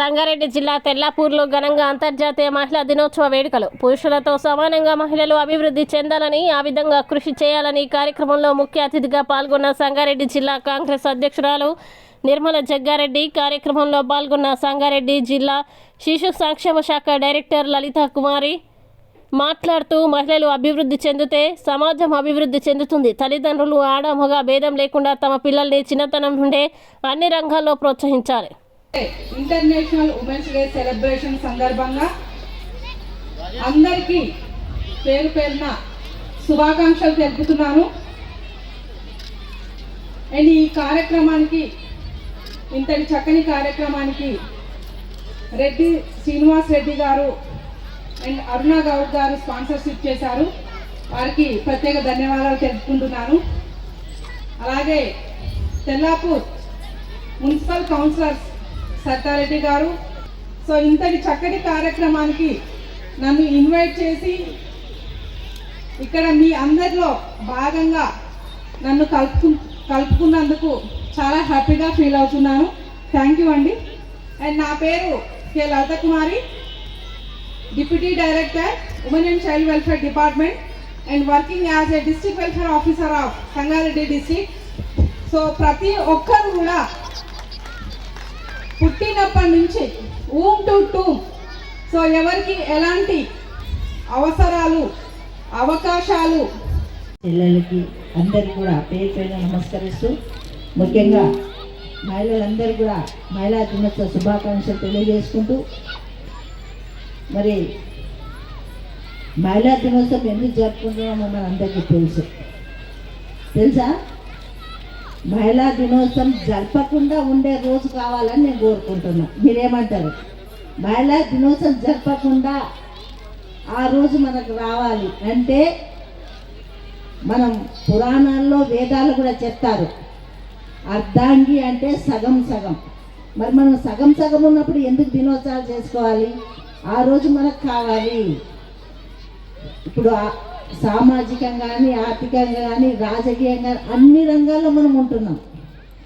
సంగారెడ్డి జిల్లా తెల్లాపూర్లో ఘనంగా అంతర్జాతీయ మహిళా దినోత్సవ వేడుకలు. పురుషులతో సమానంగా మహిళలు అభివృద్ధి చెందాలని ఆ విధంగా కృషి చేయాలని కార్యక్రమంలో ముఖ్య అతిథిగా పాల్గొన్న సంగారెడ్డి జిల్లా కాంగ్రెస్ అధ్యక్షురాలు నిర్మల జగ్గారెడ్డి కార్యక్రమంలో పాల్గొన్న సంగారెడ్డి జిల్లా శిశు సంక్షేమ శాఖ డైరెక్టర్ లలిత కుమారి మాట్లాడుతూ మహిళలు అభివృద్ధి చెందితే సమాజం అభివృద్ధి చెందుతుంది. తల్లిదండ్రులు ఆడ మగ భేదం లేకుండా తమ పిల్లల్ని చిన్నతనం నుండే అన్ని రంగాల్లో ప్రోత్సహించాలి. ఇంటర్నేషనల్ ఉమెన్స్ డే సెలబ్రేషన్ సందర్భంగా అందరికీ పేరు పేరున శుభాకాంక్షలు తెలుపుతున్నాను. అండ్ ఈ కార్యక్రమానికి ఇంతటి చక్కని కార్యక్రమానికి రెడ్డి శ్రీనివాస్ రెడ్డి గారు అండ్ అరుణ గౌడ్ గారు స్పాన్సర్షిప్ చేశారు. వారికి ప్రత్యేక ధన్యవాదాలు తెలుపుకుంటున్నాను. అలాగే తెల్లాపూర్ మున్సిపల్ కౌన్సిలర్స్ సత్తారెడ్డి గారు. సో ఇంతటి చక్కటి కార్యక్రమానికి నన్ను ఇన్వైట్ చేసి ఇక్కడ మీ అందరిలో భాగంగా నన్ను కలుపు కలుపుకున్నందుకు చాలా హ్యాపీగా ఫీల్ అవుతున్నాను. థ్యాంక్ యూ అండి. అండ్ నా పేరు K. Lalitha Kumari deputy director women and child welfare department and working as a district welfare officer of Sangareddy district. So ప్రతి ఒక్కరు కూడా పుట్టినప్పటి నుంచి ఊమ్ టు టూమ్ సో ఎవరికి ఎలాంటి అవసరాలు అవకాశాలు? పిల్లలకి అందరికీ కూడా పేరు పైన నమస్కరిస్తూ ముఖ్యంగా మహిళలందరూ కూడా మహిళా దినోత్సవ శుభాకాంక్షలు తెలియజేసుకుంటూ మరి మహిళా దినోత్సవం ఎందుకు జరుపుకుంటున్నామో మన అందరికీ తెలుసు. తెలుసా? మహిళా దినోత్సవం జరపకుండా ఉండే రోజు కావాలని నేను కోరుకుంటున్నా. మీరేమంటారు? మహిళా దినోత్సవం జరపకుండా ఆ రోజు మనకు రావాలి అంటే మనం పురాణాల్లో వేదాలు కూడా చెప్తారు. అర్ధాంగి అంటే సగం సగం. మరి మనం సగం సగం ఉన్నప్పుడు ఎందుకు దినోత్సవాలు చేసుకోవాలి? ఆ రోజు మనకు కావాలి. ఇప్పుడు సామాజికంగా కానీ ఆర్థికంగా కానీ రాజకీయంగా అన్ని రంగాల్లో మనం ఉంటున్నాం.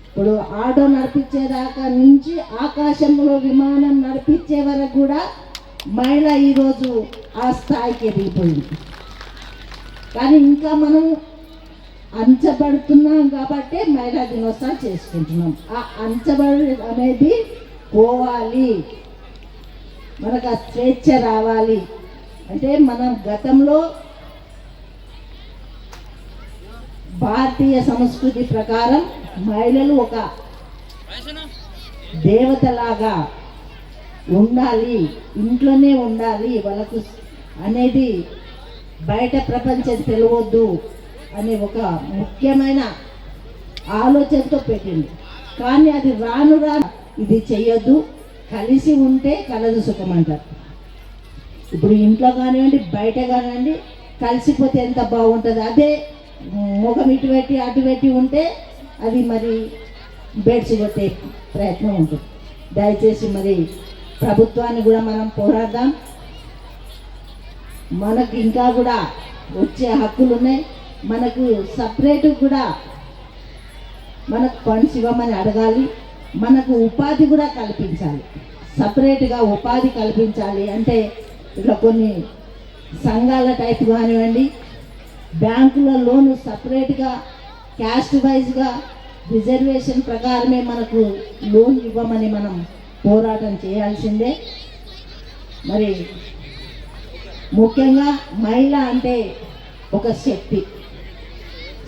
ఇప్పుడు ఆటో నడిపించేదాకా నుంచి ఆకాశంలో విమానం నడిపించే వరకు కూడా మహిళ ఈరోజు ఆ స్థాయికి ఎదిగిపోయింది. కానీ ఇంకా మనం అంచబడుతున్నాం కాబట్టే మహిళా దినోత్సవం చేసుకుంటున్నాం. ఆ అంచబడి అనేది పోవాలి. మనకు ఆ స్వేచ్ఛ రావాలి. అంటే మనం గతంలో భారతీయ సంస్కృతి ప్రకారం మహిళలు ఒక దేవతలాగా ఉండాలి ఇంట్లోనే ఉండాలి వాళ్ళకు అనేది బయట ప్రపంచం తెలియవద్దు అనే ఒక ముఖ్యమైన ఆలోచనతో పెట్టింది. కానీ అది రాను రాను ఇది చెయ్యొద్దు కలిసి ఉంటే కలదు సుఖం అంటారు ఇప్పుడు ఇంట్లో కానివ్వండి బయట కానివ్వండి కలిసిపోతే ఎంత బాగుంటుంది? అదే ముఖం ఇటు పెట్టి అటు పెట్టి ఉంటే అది మరి బెడ్స్ కొట్టే ప్రయత్నం ఉంటుంది. దయచేసి మరి ప్రభుత్వాన్ని కూడా మనం పోరాడదాం. మనకు ఇంకా కూడా వచ్చే హక్కులు ఉన్నాయి. మనకు సపరేట్ కూడా మనకు ఫండ్స్ ఇవ్వమని అడగాలి. మనకు ఉపాధి కూడా కల్పించాలి. సపరేట్గా ఉపాధి కల్పించాలి అంటే ఇట్లా కొన్ని సంఘాల టైప్ కానివ్వండి బ్యాంకుల లోను సపరేట్గా క్యాస్ట్ వైజ్గా రిజర్వేషన్ ప్రకారమే మనకు లోన్ ఇవ్వమని మనం పోరాటం చేయాల్సిందే. మరి ముఖ్యంగా మహిళ అంటే ఒక శక్తి.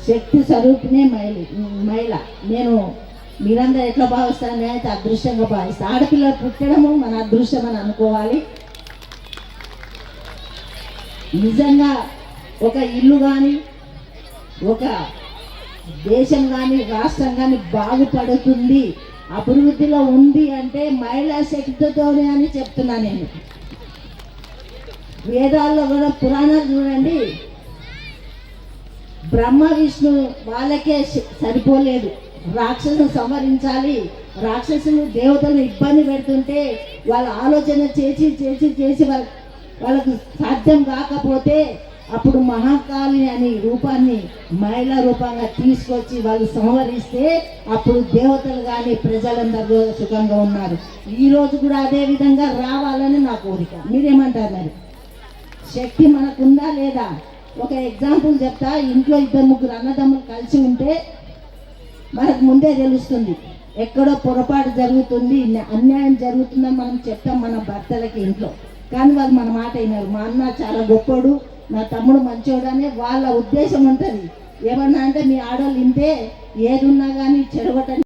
శక్తి స్వరూపినే మహిళ మహిళ. నేను మీరందరూ ఎట్లా భావిస్తాను అయితే అదృష్టంగా భావిస్తాను ఆడపిల్లలు పుట్టడము మన అదృష్టం అని అనుకోవాలి. నిజంగా ఒక ఇల్లు కానీ ఒక దేశం కానీ రాష్ట్రం కానీ బాగుపడుతుంది అభివృద్ధిలో ఉంది అంటే మహిళా శక్తితోనే అని చెప్తున్నా నేను. వేదాల్లో కూడా పురాణాలు చూడండి. బ్రహ్మ విష్ణు వాళ్ళకే సరిపోలేదు. రాక్షసును సంహరించాలి. రాక్షసులు దేవతలను ఇబ్బంది పెడుతుంటే వాళ్ళ ఆలోచన చేసి చేసి చేసి వాళ్ళ వాళ్ళకు సాధ్యం కాకపోతే అప్పుడు మహాకాళి అనే రూపాన్ని మహిళా రూపంగా తీసుకొచ్చి వాళ్ళు సంవరిస్తే అప్పుడు దేవతలు కానీ ప్రజలందరూ సుఖంగా ఉన్నారు. ఈ రోజు కూడా అదే విధంగా రావాలని నా కోరిక. మీరేమంటారు మరి? శక్తి మనకుందా లేదా? ఒక ఎగ్జాంపుల్ చెప్తా. ఇంట్లో ఇద్దరు ముగ్గురు అన్నదమ్ములు కలిసి ఉంటే మనకు ముందే తెలుస్తుంది. ఎక్కడో పొరపాటు జరుగుతుంది అన్యాయం జరుగుతుందని మనం చెప్తాం మన భర్తలకి ఇంట్లో. కానీ వాళ్ళు మన మాట అయినారు మా అన్న చాలా గొప్పోడు. నా తమ్ముడు మంచోడనే వాళ్ళ ఉద్దేశం ఉంటుంది. ఏమన్నా అంటే మీ ఆడవాళ్ళు ఇంతే ఏదున్నా కానీ చెడగొట్టని